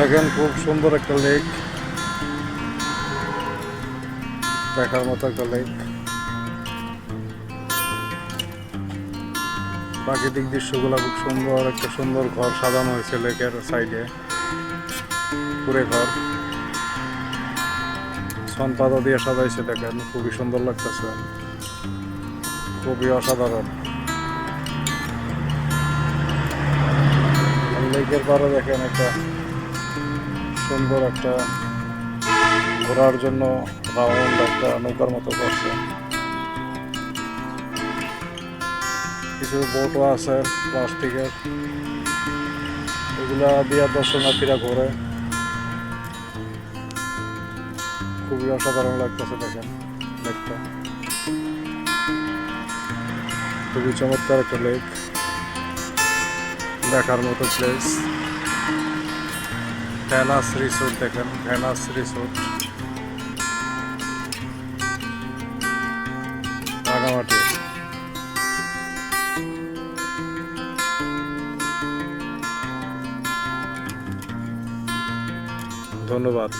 দেখেন খুব সুন্দর একটা লেক দেখার মতো একটা লেক প্রাকৃতিক দৃশ্যগুলো খুব সুন্দর, একটা সুন্দর ঘর সাজানো হয়েছে লেকের সাইডে পুরে ঘর। সন পাতা দিয়ে সাজাইছে, দেখেন, খুবই সুন্দর লাগতেছে। খুবই অসাধারণ। লেকের পাড়ে দেখেন একটা সুন্দর একটা ঘোরার জন্য রাউন্ড একটা নৌকার মতো করছে। কিছু বোটও আছে প্লাস্টিকের। এগুলা দিয়া দর্শনার্থীরা ঘোরে। খুবই অসাধারণ লাগতেছে দেখেন লেকটা খুবই চমৎকার একটা লেক দেখার মতো প্লেস ভ্যানাস রিসোর্ট দেখেন ভ্যানাস রিসোর্ট। রাঙামাটি। ধন্যবাদ।